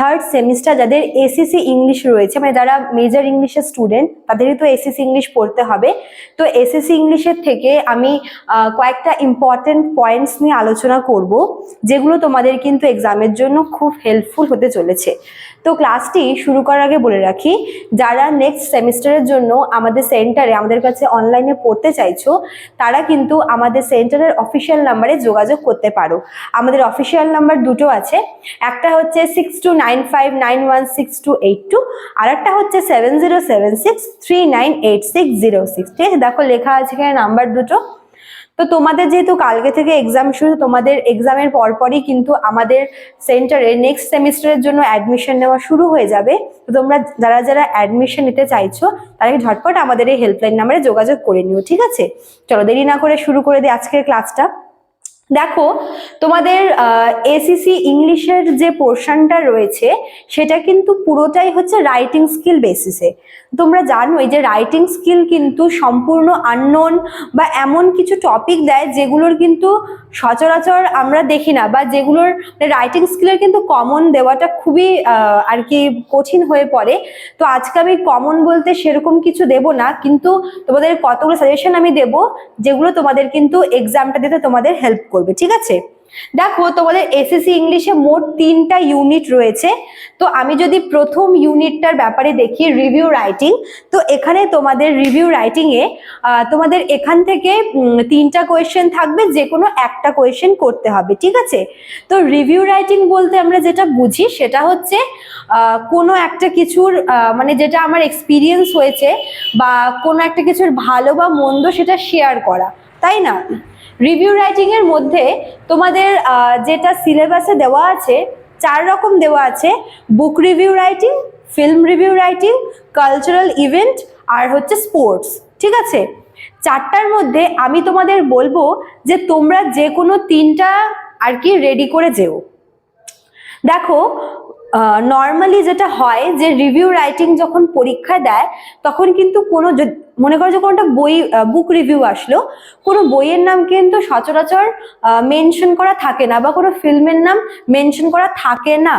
Third semester যাদের ACC English রয়েছে মানে যারা মেজর ইংলিশের স্টুডেন্ট তাদেরই তো এসিসি ইংলিশ পড়তে হবে। তো এসএসসি ইংলিশের থেকে আমি কয়েকটা ইম্পর্টেন্ট পয়েন্টস নিয়ে আলোচনা করব, যেগুলো তোমাদের কিন্তু এক্সামের জন্য খুব হেল্পফুল হতে চলেছে। তো ক্লাসটি শুরু করার আগে বলে রাখি, যারা নেক্সট সেমিস্টারের জন্য আমাদের সেন্টারে আমাদের কাছে অনলাইনে পড়তে চাইছো, তারা কিন্তু আমাদের সেন্টারের অফিসিয়াল নাম্বারে যোগাযোগ করতে পারো। আমাদের অফিসিয়াল নাম্বার দুটো আছে, একটা হচ্ছে six two nine five nine one six two eight two. আর একটা হচ্ছে seven zero seven six three nine eight six zero six. ঠিক আছে, দেখো লেখা আছে এখানে নাম্বার দুটো। তো তোমাদের যেহেতু কালকে থেকে এক্সাম শুরু, তোমাদের এক্সামের পরপরই কিন্তু আমাদের সেন্টারে নেক্সট সেমিস্টারের জন্য অ্যাডমিশন নেওয়া শুরু হয়ে যাবে। তো তোমরা যারা যারা অ্যাডমিশন নিতে চাইছো, তারা ঝটপট আমাদের এই হেল্পলাইন নাম্বারে যোগাযোগ করে নিও, ঠিক আছে? চলো দেরি না করে শুরু করে দিই আজকের ক্লাসটা দেখো তোমাদের এসিসি ইংলিশের যে পোর্শনটা রয়েছে সেটা কিন্তু পুরোটাই হচ্ছে রাইটিং স্কিল বেসিসে তোমরা জানোই যে রাইটিং স্কিল কিন্তু সম্পূর্ণ আননোন বা এমন কিছু টপিক দেয় যেগুলোর কিন্তু সচরাচর আমরা দেখি না বা যেগুলোর রাইটিং স্কিলের কিন্তু কমন দেওয়াটা খুবই আর কি কঠিন হয়ে পড়ে। তো আজকে আমি কমন বলতে সেরকম কিছু দেব না, কিন্তু তোমাদের কতগুলো সাজেশন আমি দেব, যেগুলো তোমাদের কিন্তু এক্সামটা দিতে তোমাদের হেল্প করবে, ঠিক আছে? দেখো তোমাদের এসএসসি ইংলিশে মোট তিনটা ইউনিট রয়েছে। তো আমি যদি প্রথম ইউনিটটার ব্যাপারে দেখি রিভিউ রাইটিং তো এখানে তোমাদের রিভিউ রাইটিংয়ে তোমাদের এখান থেকে তিনটা কোয়েশ্চেন থাকবে যে কোনো একটা কোয়েশ্চেন করতে হবে, ঠিক আছে? তো রিভিউ রাইটিং বলতে আমরা যেটা বুঝি সেটা হচ্ছে কোনো একটা কিছুর মানে যেটা আমার এক্সপিরিয়েন্স হয়েছে বা কোনো একটা কিছুর ভালো বা মন্দ সেটা শেয়ার করা, তাই না? রিভিউ রাইটিং এর মধ্যে তোমাদের যেটা সিলেবাসে দেওয়া আছে, চার রকম দেওয়া আছে। Book review writing film review writing cultural event আর হচ্ছে স্পোর্টস ঠিক আছে? চারটার মধ্যে আমি তোমাদের বলব যে তোমরা যে কোনো তিনটা আর কি রেডি করে যেও। দেখো নর্মালি যেটা হয় যে রিভিউ রাইটিং যখন পরীক্ষা দেয়, তখন কিন্তু কোনো মনে করো যে একটা বই বুক রিভিউ আসলো, কোনো বইয়ের নাম কিন্তু সচরাচর মেনশন করা থাকে না বা কোনো ফিল্মের নাম মেনশন করা থাকে না।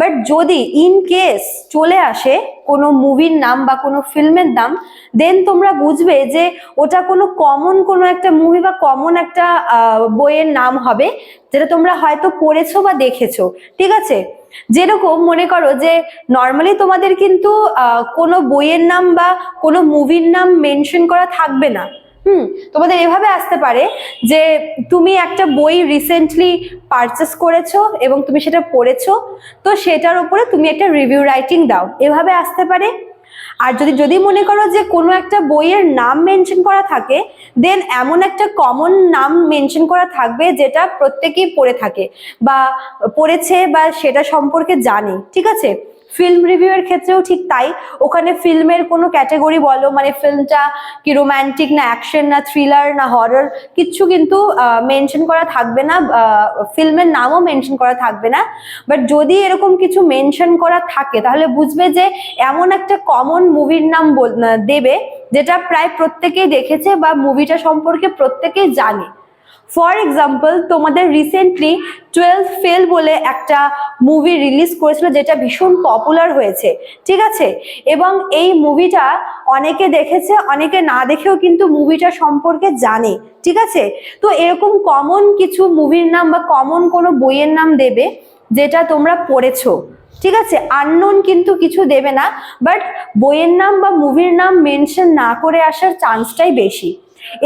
বাট যদি ইন কেস চলে আসে কোনো মুভির নাম বা কোনো ফিল্মের নাম দেন তোমরা বুঝবে যে ওটা কোনো কমন কোনো একটা মুভি বা কমন একটা বইয়ের নাম হবে, যেটা তোমরা হয়তো পড়েছো বা দেখেছ। ঠিক আছে? যেরকম মনে করো যে নর্মালি তোমাদের কিন্তু কোনো বইয়ের নাম বা কোনো মুভির নাম মেনশন করা থাকবে না। হুম, তোমাদের এভাবে আসতে পারে যে তুমি একটা বই রিসেন্টলি পারচেস করেছ এবং তুমি সেটা পড়েছো, তো সেটার উপরে তুমি একটা রিভিউ রাইটিং দাও। এভাবে আসতে পারে। আর যদি যদি মনে করো যে কোনো একটা বইয়ের নাম মেনশন করা থাকে দেন এমন একটা কমন নাম মেনশন করা থাকবে যেটা প্রত্যেকেই পড়ে থাকে বা পড়েছে বা সেটা সম্পর্কে জানে, ঠিক আছে? ফিল্ম রিভিউয়ের ক্ষেত্রেও ঠিক তাই। ওখানে ফিল্মের কোনো ক্যাটাগরি বলো মানে ফিল্মটা কি রোম্যান্টিক না অ্যাকশন না থ্রিলার না হরর কিচ্ছু কিন্তু মেনশন করা থাকবে না ফিল্মের নামও মেনশন করা থাকবে না। বাট যদি এরকম কিছু মেনশন করা থাকে, তাহলে বুঝবে যে এমন একটা কমন মুভির নাম দেবে, যেটা প্রায় প্রত্যেকেই দেখেছে বা মুভিটা সম্পর্কে প্রত্যেকেই জানে। ফর এক্সাম্পল তোমাদের রিসেন্টলি টুয়েলভ ফেল বলে একটা মুভি রিলিজ করেছিল যেটা ভীষণ পপুলার হয়েছে, ঠিক আছে? এবং এই মুভিটা অনেকে দেখেছে, অনেকে না দেখেও কিন্তু মুভিটা সম্পর্কে জানে, ঠিক আছে? তো এরকম কমন কিছু মুভির নাম বা কমন কোনো বইয়ের নাম দেবে যেটা তোমরা পড়েছো, ঠিক আছে? আননোন কিন্তু কিছু দেবে না বাট বইয়ের নাম বা মুভির নাম মেনশন না করে আসার চান্সটাই বেশি।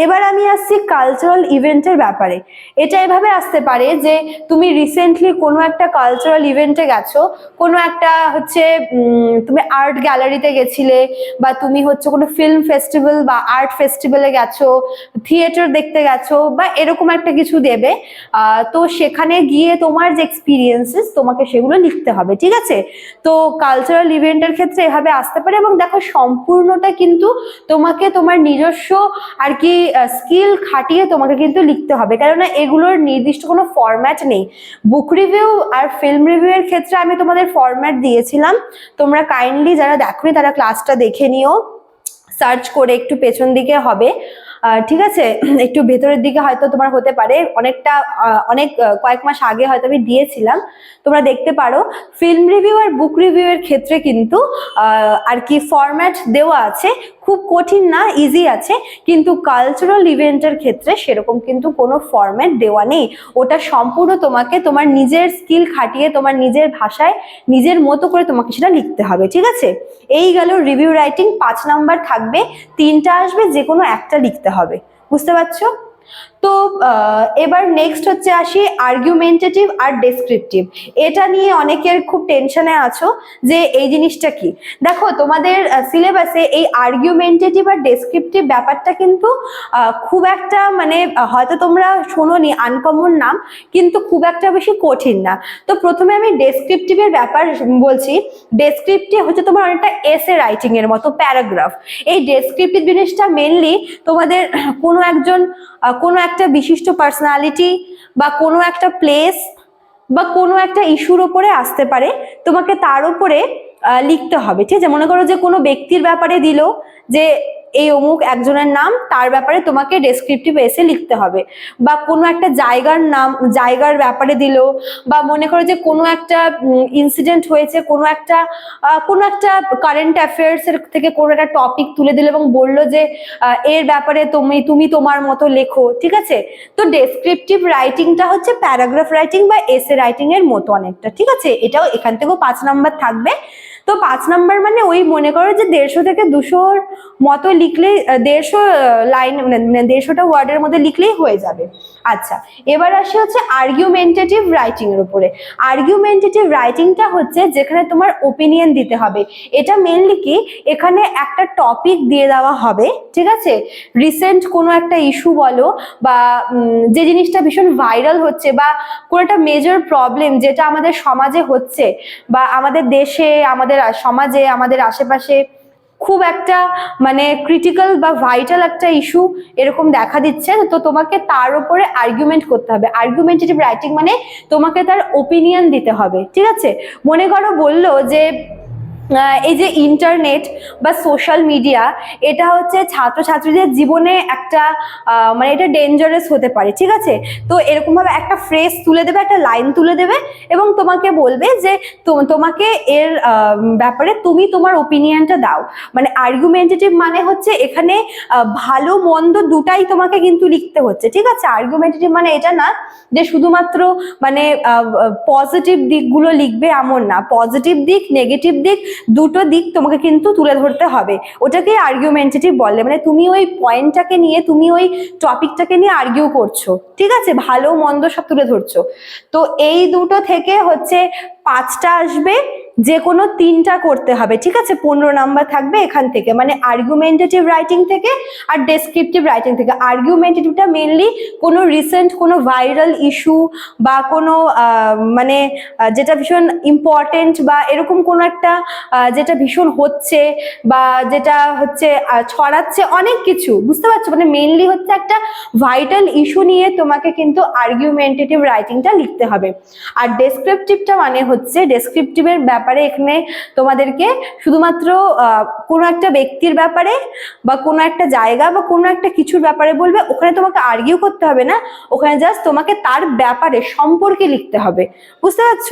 এবার আমি আসছি কালচারাল ইভেন্টের ব্যাপারে। এটা এভাবে আসতে পারে যে তুমি রিসেন্টলি কোনো একটা কালচারাল ইভেন্টে গেছো, কোনো একটা হচ্ছে তুমি আর্ট গ্যালারিতে গেছিলে বা তুমি হচ্ছে কোনো ফিল্ম ফেস্টিভ্যাল বা আর্ট ফেস্টিভ্যালে গেছো থিয়েটার দেখতে গেছো বা এরকম একটা কিছু দেবে তো সেখানে গিয়ে তোমার যে এক্সপিরিয়েন্সেস তোমাকে সেগুলো লিখতে হবে, ঠিক আছে? তো কালচারাল ইভেন্টের ক্ষেত্রে এভাবে আসতে পারে এবং দেখো সম্পূর্ণটা কিন্তু তোমাকে তোমার নিজস্ব আর কি স্কিল খাটিয়ে তোমাকে কিন্তু লিখতে হবে। কেননা এগুলোর নির্দিষ্ট কোনো ফরম্যাট নেই। বুক রিভিউ আর ফিল্ম রিভিউ এর ক্ষেত্রে আমি তোমাদের ফরম্যাট দিয়েছিলাম। তোমরা কাইন্ডলি যারা দেখোনি, তারা ক্লাসটা দেখে নিও। সার্চ করে একটু পেছন দিকে হবে। ঠিক আছে? একটু ভেতরের দিকে হয়তো তোমার হতে পারে। অনেকটা অনেক কয়েক মাস আগে হয়তো আমি দিয়েছিলাম। তোমরা দেখতে পারো। ফিল্ম রিভিউ আর বুক রিভিউ এর ক্ষেত্রে কিন্তু আর কি ফরম্যাট দেওয়া আছে খুব কঠিন না ইজি আছে, কিন্তু কালচারাল ইভেন্টের ক্ষেত্রে সেরকম কিন্তু কোনো ফর্ম্যাট দেওয়া নেই। ওটা সম্পূর্ণ তোমাকে তোমার নিজের স্কিল খাটিয়ে, তোমার নিজের ভাষায়, নিজের মতো করে তোমাকে সেটা লিখতে হবে, ঠিক আছে? এই গেল রিভিউ রাইটিং পাঁচ নাম্বার থাকবে, তিনটা আসবে যে কোনো একটা লিখতে হবে। বুঝতে পারছ? তো এবার নেক্সট হচ্ছে আসি আর্গুমেন্টেটিভ আর ডেসক্রিপটিভ এটা নিয়ে অনেকের খুব টেনশনে আছো যে এই জিনিসটা কি? দেখো, তোমাদের সিলেবাসে এই আর্গুমেন্টেটিভ আর ডেসক্রিপটিভ ব্যাপারটা কিন্তু খুব একটা মানে হয়তো তোমরা শোনোনি আনকমন নাম, কিন্তু খুব একটা বেশি কঠিন না। তো প্রথমে আমি ডেসক্রিপটিভের ব্যাপার বলছি। ডেসক্রিপটিভ হচ্ছে তোমার অনেকটা এসে রাইটিং এর মতো প্যারাগ্রাফ এই ডেসক্রিপটিভ জিনিসটা মেনলি তোমাদের কোনো একজন কোনো একটা বিশিষ্ট পার্সোনালিটি বা কোনো একটা প্লেস বা কোনো একটা ইস্যুর ওপরে আসতে পারে, তোমাকে তার উপরে লিখতে হবে। ঠিক আছে? মনে করো যে কোনো ব্যক্তির ব্যাপারে দিল যে এই অমুক একজনের নাম, তার ব্যাপারে তোমাকে ডেসক্রিপটিভ এসে লিখতে হবে। বা কোনো একটা জায়গার নাম, জায়গার ব্যাপারে দিল, বা মনে করো যে কোনো একটা ইনসিডেন্ট হয়েছে, কোনো একটা কোনো একটা কারেন্ট অ্যাফেয়ার্স এর থেকে কোনো একটা টপিক তুলে দিল এবং বলল যে এর ব্যাপারে তুমি তুমি তোমার মতো লেখো, ঠিক আছে? তো ডেসক্রিপটিভ রাইটিংটা হচ্ছে প্যারাগ্রাফ রাইটিং বা এসে রাইটিং এর মতো অনেকটা, ঠিক আছে? এটাও এখান থেকেও পাঁচ নাম্বার থাকবে। তো পাঁচ নাম্বার মানে ওই মনে করো যে দেড়শো থেকে দুশোর মতো লিখলেই দেড়শো লাইন মানে দেড়শোটা ওয়ার্ডের মধ্যে লিখলেই হয়ে যাবে। আচ্ছা এবার আসি হচ্ছে আর্গুমেন্টেটিভ রাইটিং এর উপরে। আর্গুমেন্টেটিভ রাইটিংটা হচ্ছে যেখানে তোমার ওপিনিয়ন দিতে হবে। এটা মেনলি কি? এখানে একটা টপিক দিয়ে দেওয়া হবে, ঠিক আছে? রিসেন্ট কোনো একটা ইস্যু বলো বা যে জিনিসটা ভীষণ ভাইরাল হচ্ছে বা কোনো একটা মেজর প্রবলেম যেটা আমাদের সমাজে হচ্ছে বা আমাদের দেশে, আমাদের আ- সমাজে, আমাদের আশেপাশে খুব একটা মানে ক্রিটিক্যাল বা ভাইটাল একটা ইস্যু এরকম দেখা দিচ্ছে। তো তোমাকে তার উপরে আর্গুমেন্ট করতে হবে। আর্গুমেন্টেটিভ রাইটিং মানে তোমাকে তার ওপিনিয়ন দিতে হবে। ঠিক আছে? মনে করো বলল যে এই যে ইন্টারনেট বা সোশ্যাল মিডিয়া এটা হচ্ছে ছাত্রছাত্রীদের জীবনে একটা মানে এটা ডেঞ্জারাস হতে পারে, ঠিক আছে? তো এরকমভাবে একটা ফ্রেজ তুলে দেবে, একটা লাইন তুলে দেবে এবং তোমাকে বলবে যে তোমাকে এর ব্যাপারে তুমি তোমার ওপিনিয়নটা দাও। মানে আর্গুমেন্টেটিভ মানে হচ্ছে এখানে ভালো, মন্দ দুটাই তোমাকে কিন্তু লিখতে হচ্ছে, ঠিক আছে? আর্গুমেন্টেটিভ মানে এটা না যে শুধুমাত্র মানে পজিটিভ দিকগুলো লিখবে এমন না। পজিটিভ দিক নেগেটিভ দিক দুটো দিক তোমাকে কিন্তু তুলে ধরতে হবে। ওটাকে আর্গুমেন্টেটিভ বলে মানে তুমি ওই পয়েন্টটাকে নিয়ে, তুমি ওই টপিকটাকে নিয়ে আর্গিউ করছ, ঠিক আছে? ভালো, মন্দ সব তুলে ধরছো। তো এই দুটো থেকে হচ্ছে পাঁচটা আসবে যে কোনো তিনটা করতে হবে, ঠিক আছে? পনেরো নাম্বার থাকবে এখান থেকে মানে আর্গুমেন্টেটিভ রাইটিং থেকে আর ডেসক্রিপটিভ রাইটিং থেকে। আর্গুমেন্টেটিভটা মেনলি কোনো রিসেন্ট কোনো ভাইরাল ইস্যু বা কোনো মানে যেটা ভীষণ ইম্পর্টেন্ট বা এরকম কোনো একটা যেটা ভীষণ হচ্ছে বা যেটা হচ্ছে ছড়াচ্ছে অনেক কিছু, বুঝতে পারছ? মানে মেনলি হচ্ছে একটা ভাইটাল ইস্যু নিয়ে তোমাকে কিন্তু আর্গুমেন্টেটিভ রাইটিংটা লিখতে হবে। আর ডেসক্রিপটিভটা মানে হচ্ছে ডেসক্রিপটিভের ব্যাপারে এখানে তোমাদেরকে শুধুমাত্র কোনো একটা ব্যক্তির ব্যাপারে বা কোনো একটা জায়গা বা কোনো একটা কিছুর ব্যাপারে বলবে, ওখানে তোমাকে আর্গিউ করতে হবে না। ওখানে জাস্ট তোমাকে তার ব্যাপারে সম্পর্কে লিখতে হবে। বুঝতে পারছ?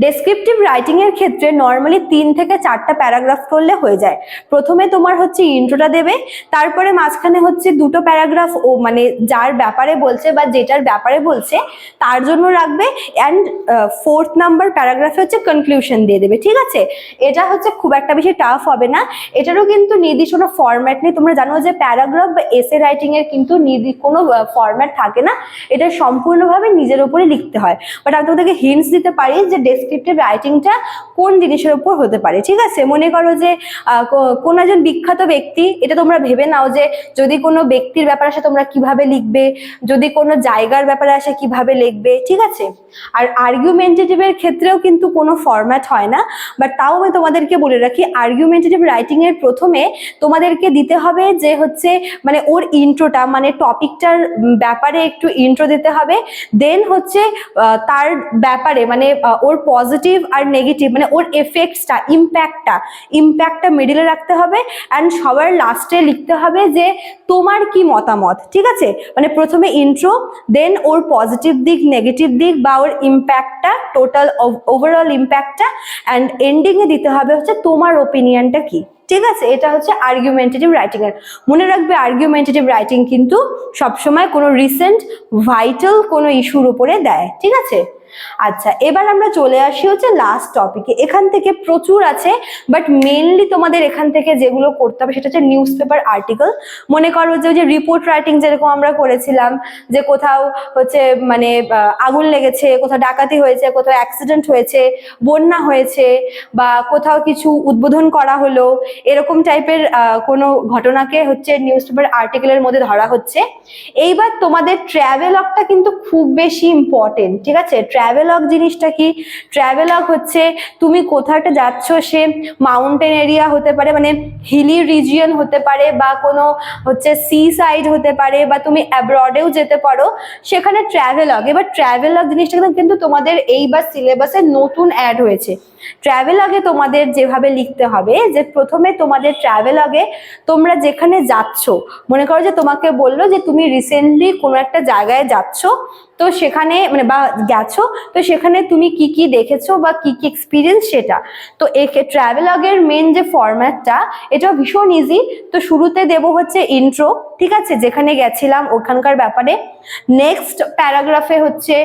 ডেসক্রিপটিভ রাইটিং এর ক্ষেত্রে নর্মালি তিন থেকে চারটা প্যারাগ্রাফ করলে হয়ে যায়। প্রথমে তোমার হচ্ছে ইন্ট্রোটা দেবে, তারপরে মাঝখানে হচ্ছে দুটো প্যারাগ্রাফ ও মানে যার ব্যাপারে বলছে বা যেটার ব্যাপারে বলছে, তার জন্য রাখবে অ্যান্ড ফোর্থ নাম্বার প্যারাগ্রাফে হচ্ছে কনক্লুশন দিয়ে দেবে, ঠিক আছে? এটা হচ্ছে খুব একটা বেশি টাফ হবে না। এটারও কিন্তু নির্দিষ্ট কোনো ফরম্যাট নেই। তোমরা জানো যে প্যারাগ্রাফ বা এসে রাইটিং এর কিন্তু নির্দি- কোনো ফরম্যাট থাকে না। এটা সম্পূর্ণভাবে নিজের উপরে লিখতে হয়। বাট আমি তোমাদেরকে হিন্টস দিতে পারি যে ডেসক্রিপটিভ রাইটিংটা কোন জিনিসের উপর হতে পারে, ঠিক আছে? মনে করো যে কোনো একজন বিখ্যাত ব্যক্তি, এটা তোমরা ভেবে নাও যে, যদি কোনো ব্যক্তির ব্যাপারে আসে তোমরা কীভাবে লিখবে, যদি কোনো জায়গার ব্যাপারে আসে কীভাবে লিখবে, ঠিক আছে? আর আর্গুমেন্টেটিভের ক্ষেত্রেও কিন্তু কোনো ফরম্যাট হয় না বাট তাও আমি তোমাদেরকে বলে রাখি আর্গুমেন্টেটিভ রাইটিং এর প্রথমে তোমাদেরকে দিতে হবে যে হচ্ছে মানে ওর ইন্ট্রোটা মানে টপিকটার ব্যাপারে একটু ইন্ট্রো দিতে হবে দেন হচ্ছে তার ব্যাপারে মানে ওর ওর পজিটিভ আর নেগেটিভ মানে ওর এফেক্টসটা ইম্প্যাক্টটা ইম্প্যাক্টটা মিডিলে রাখতে হবে অ্যান্ড সবার লাস্টে লিখতে হবে যে তোমার কি মতামত, ঠিক আছে? মানে প্রথমে ইন্ট্রো দেন ওর পজিটিভ দিক নেগেটিভ দিক বা ওর ইম্প্যাক্টটা টোটাল ওভারঅল ইম্প্যাক্টটা অ্যান্ড এন্ডিংয়ে দিতে হবে হচ্ছে তোমার ওপিনিয়নটা কি, ঠিক আছে? এটা হচ্ছে আর্গুমেন্টেটিভ রাইটিং এর। মনে রাখবে আর্গুমেন্টেটিভ রাইটিং কিন্তু সবসময় কোনো রিসেন্ট ভাইটাল কোনো ইস্যুর উপরে দেয়, ঠিক আছে? আচ্ছা এবার আমরা চলে আসি হচ্ছে লাস্ট টপিকে এখান থেকে প্রচুর আছে বাট মেনলি তোমাদের এখান থেকে যেগুলো করতে হবে সেটা হচ্ছে নিউজ পেপার আর্টিকেল মনে করো যে যে রিপোর্ট রাইটিং যেরকম আমরা করেছিলাম, যে কোথাও হচ্ছে মানে আগুন লেগেছে, কোথাও ডাকাতি হয়েছে, কোথাও অ্যাক্সিডেন্ট হয়েছে, বন্যা হয়েছে, বা কোথাও কিছু উদ্বোধন করা হলো, এরকম টাইপের কোনো ঘটনাকে হচ্ছে নিউজ পেপার আর্টিকেলের মধ্যে ধরা হচ্ছে। এইবার তোমাদের ট্র্যাভেলগটা কিন্তু খুব বেশি ইম্পর্টেন্ট ঠিক আছে? ট্র্যাভেলগ জিনিসটা কি? ট্র্যাভেলগ হচ্ছে তুমি কোথাও একটা যাচ্ছ সে মাউন্টেন এরিয়া হতে পারে মানে হিলি রিজিয়ন হতে পারে বা কোনো হচ্ছে সি সাইড হতে পারে বা তুমি অ্যাব্রডেও যেতে পারো, সেখানে ট্র্যাভেলগ এবার ট্র্যাভেলগ জিনিসটা কিন্তু তোমাদের এইবার সিলেবাসে নতুন অ্যাড হয়েছে। ট্র্যাভেলগে তোমাদের যেভাবে লিখতে হবে, যে প্রথমে তোমাদের ট্র্যাভেলগে তোমরা যেখানে যাচ্ছ, মনে করো যে তোমাকে বলল যে তুমি রিসেন্টলি কোনো একটা জায়গায় যাচ্ছ তো সেখানে মানে বা গেছো, তো সেখানে তুমি কি কি দেখেছ বা কি কি এক্সপিরিয়েন্স সেটা? তো একে ট্র্যাভেলগের মেন যে ফরম্যাটটা এটা ভীষণ ইজি তো শুরুতে দেব হচ্ছে ইন্ট্রো ঠিক আছে? যেখানে গেছিলাম ওখানকার ব্যাপারে। নেক্সট প্যারাগ্রাফে হচ্ছে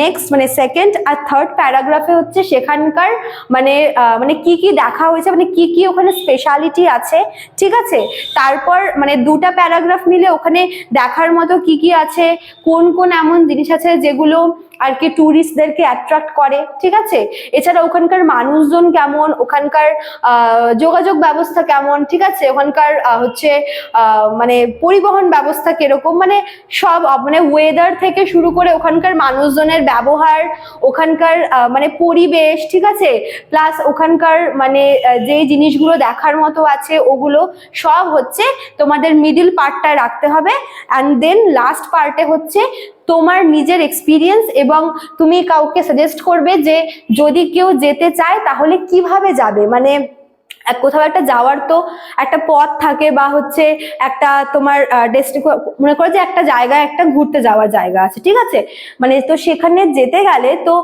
নেক্সট মানে সেকেন্ড আর থার্ড প্যারাগ্রাফে হচ্ছে সেখানকার মানে মানে কি কি দেখা হয়েছে মানে কি কি ওখানে স্পেশালিটি আছে, ঠিক আছে? তারপর মানে দুটা প্যারাগ্রাফ মিলে ওখানে দেখার মতো কি কি আছে, কোন কোন এমন জিনিস আছে যেগুলো আর কি ট্যুরিস্টদেরকে অ্যাট্রাক্ট করে, ঠিক আছে? এছাড়া ওখানকার মানুষজন কেমন? ওখানকার যোগাযোগ ব্যবস্থা কেমন? ঠিক আছে? ওখানকার হচ্ছে মানে পরিবহন ব্যবস্থা কীরকম? মানে সব মানে ওয়েদার থেকে শুরু করে ওখানকার মানুষজনের ব্যবহার, ওখানকার মানে পরিবেশ, ঠিক আছে? প্লাস ওখানকার মানে যেই জিনিসগুলো দেখার মতো আছে, ওগুলো সব হচ্ছে তোমাদের মিডিল পার্টটা রাখতে হবে। অ্যান্ড দেন লাস্ট পার্টে হচ্ছে তোমার নিজের এক্সপিরিয়েন্স এবং তুমি কাউকে সাজেস্ট করবে যে যদি কেউ যেতে চায় তাহলে কীভাবে যাবে? মানে কোথাও একটা যাওয়ার তো একটা পথ থাকে বা হচ্ছে একটা তোমার মনে করো যে একটা জায়গায় একটা ঘুরতে যাওয়ার জায়গা আছে, ঠিক আছে? মানে তো সেখানে যেতে গেলে তো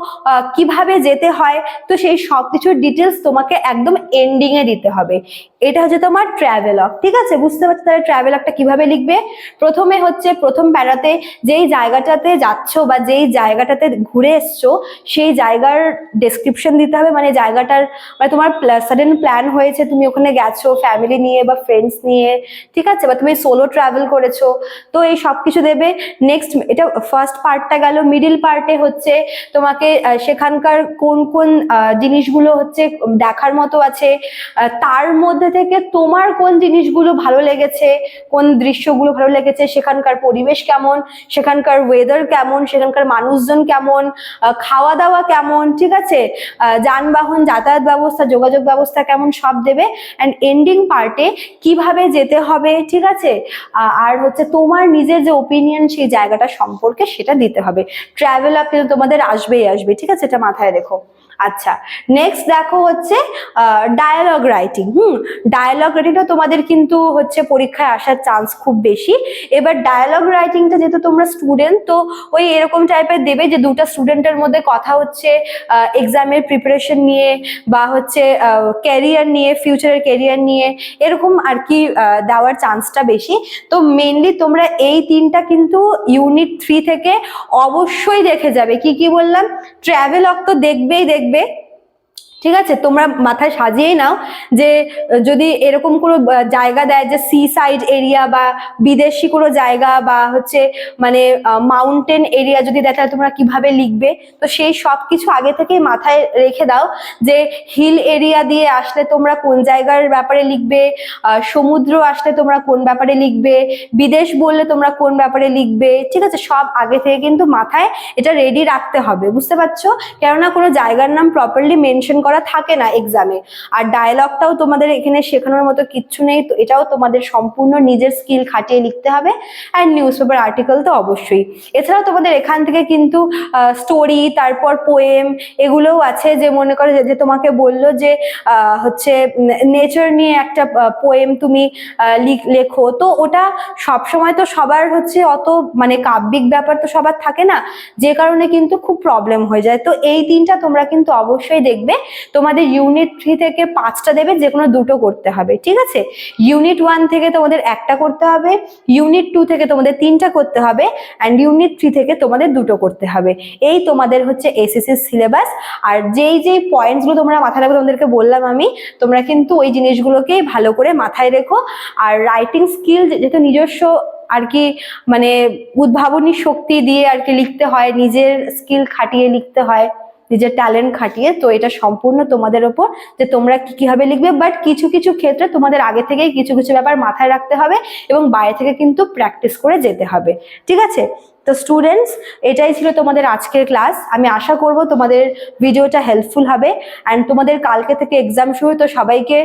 কীভাবে যেতে হয়? তো সেই সব কিছুর ডিটেলস তোমাকে একদম এন্ডিং এ দিতে হবে। এটা হচ্ছে তোমার ট্রাভেলগ ঠিক আছে? বুঝতে পারছ তাহলে ট্রাভেলগটা কীভাবে লিখবে? প্রথমে হচ্ছে প্রথম প্যারাতে যেই জায়গাটাতে যাচ্ছ বা যেই জায়গাটাতে ঘুরে এসছো, সেই জায়গার ডেসক্রিপশন দিতে হবে। মানে জায়গাটার মানে তোমার সাডেন প্ল্যান হয়েছে তুমি ওখানে গেছো ফ্যামিলি নিয়ে বা ফ্রেন্ডস নিয়ে, ঠিক আছে? বা তুমি সোলো ট্রাভেল করেছ, তো এই সব কিছু দেবে। নেক্সট এটা ফার্স্ট পার্টটা গেল মিডিল পার্টে হচ্ছে তোমাকে সেখানকার কোন কোন জিনিসগুলো হচ্ছে দেখার মতো আছে তার মধ্যে থেকে তোমার কোন জিনিসগুলো ভালো লেগেছে, কোন দৃশ্যগুলো ভালো লেগেছে, সেখানকার পরিবেশ কেমন, সেখানকার ওয়েদার কেমন, সেখানকার মানুষজন কেমন খাওয়া দাওয়া কেমন, ঠিক আছে? যানবাহন, যাতায়াত ব্যবস্থা, যোগাযোগ ব্যবস্থা কেমন, সব দেবে। অ্যান্ড এন্ডিং পার্টে কীভাবে যেতে হবে, ঠিক আছে? আর হচ্ছে তোমার নিজের যে ওপিনিয়ন সেই জায়গাটা সম্পর্কে সেটা দিতে হবে। ট্রাভেল আপিল তোমাদের আসবেই আসবে, ঠিক আছে? এটা মাথায় রেখো। আচ্ছা নেক্সট দেখো হচ্ছে ডায়ালগ রাইটিং হুম ডায়ালগ রাইটিংটা তোমাদের কিন্তু হচ্ছে পরীক্ষায় আসার চান্স খুব বেশি। এবার ডায়ালগ রাইটিংটা যেহেতু তোমরা স্টুডেন্ট তো ওই এরকম টাইপের দেবে যে দুটা স্টুডেন্টের মধ্যে কথা হচ্ছে এক্সামের প্রিপারেশন নিয়ে বা হচ্ছে ক্যারিয়ার নিয়ে ফিউচারের ক্যারিয়ার নিয়ে, এরকম আর কি দেওয়ার চান্সটা বেশি। তো মেনলি তোমরা এই তিনটা কিন্তু ইউনিট থ্রি থেকে অবশ্যই দেখে যাবে। কি কি বললাম? ট্রাভেলগ তো দেখবেই দেখবে। দেখবে ঠিক আছে? তোমরা মাথায় সাজিয়েই নাও যে যদি এরকম কোনো জায়গা দেয় যে সি সাইড এরিয়া বা বিদেশি কোনো জায়গা বা হচ্ছে মানে মাউন্টেন এরিয়া যদি দেয়, তাহলে তোমরা কীভাবে লিখবে? তো সেই সব কিছু আগে থেকেই মাথায় রেখে দাও যে হিল এরিয়া দিয়ে আসলে তোমরা কোন জায়গার ব্যাপারে লিখবে? সমুদ্র আসলে তোমরা কোন ব্যাপারে লিখবে? বিদেশ বললে তোমরা কোন ব্যাপারে লিখবে? ঠিক আছে? সব আগে থেকে কিন্তু মাথায় এটা রেডি রাখতে হবে। বুঝতে পারছ? কেননা কোনো জায়গার নাম প্রপারলি মেনশন করা করা থাকে না এক্সামে আর ডায়লগটাও তোমাদের এখানে শেখানোর মতো কিচ্ছু নেই, তো এটাও তোমাদের সম্পূর্ণ নিজের স্কিল খাটিয়ে লিখতে হবে। অ্যান্ড নিউজ পেপার আর্টিকেল তো অবশ্যই। এছাড়াও তোমাদের এখান থেকে কিন্তু স্টোরি তারপর পোয়েম এগুলোও আছে যে মনে করো যে- তোমাকে বলল যে হচ্ছে নেচার নিয়ে একটা পোয়েম তুমি লিখ- তো ওটা সব সময় তো সবার হচ্ছে অত মানে কাব্যিক ব্যাপার তো সবার থাকে না, যে কারণে কিন্তু খুব প্রবলেম হয়ে যায়। তো এই তিনটা তোমরা কিন্তু অবশ্যই দেখবে। তোমাদের ইউনিট থ্রি থেকে পাঁচটা দেবে, যে কোনো দুটো করতে হবে, ঠিক আছে? ইউনিট ওয়ান থেকে তোমাদের একটা করতে হবে ইউনিট টু থেকে তোমাদের তিনটা করতে হবে অ্যান্ড ইউনিট থ্রি থেকে তোমাদের দুটো করতে হবে। এই তোমাদের হচ্ছে এসএসসি সিলেবাস আর যেই যেই পয়েন্টসগুলো তোমরা মাথায় রাখবে, তোমাদেরকে বললাম আমি, তোমরা কিন্তু ওই জিনিসগুলোকেই ভালো করে মাথায় রেখো। আর রাইটিং স্কিল যেহেতু নিজস্ব আর কি মানে উদ্ভাবনী শক্তি দিয়ে আর কি লিখতে হয়, নিজের স্কিল খাটিয়ে লিখতে হয় নিজের ট্যালেন্ট খাটিয়ে, তো এটা সম্পূর্ণ তোমাদের ওপর যে তোমরা কি, কীভাবে লিখবে বাট কিছু কিছু ক্ষেত্রে তোমাদের আগে থেকেই কিছু কিছু ব্যাপার মাথায় রাখতে হবে এবং বাইরে থেকে কিন্তু প্র্যাকটিস করে যেতে হবে। ঠিক আছে? তো স্টুডেন্টস এটাই ছিল তোমাদের আজকের ক্লাস আমি আশা করব তোমাদের ভিডিওটা হেল্পফুল হবে। অ্যান্ড তোমাদের কালকে থেকে এক্সাম শুরু, তো সবাইকে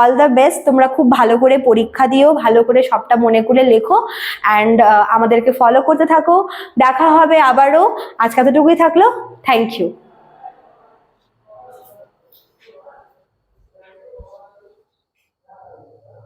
অল দ্য বেস্ট তোমরা খুব ভালো করে পরীক্ষা দিও, ভালো করে সবটা মনে করে লেখো। অ্যান্ড আমাদেরকে ফলো করতে থাকো। দেখা হবে আবারও। আজকে এতটুকুই থাকল। Thank you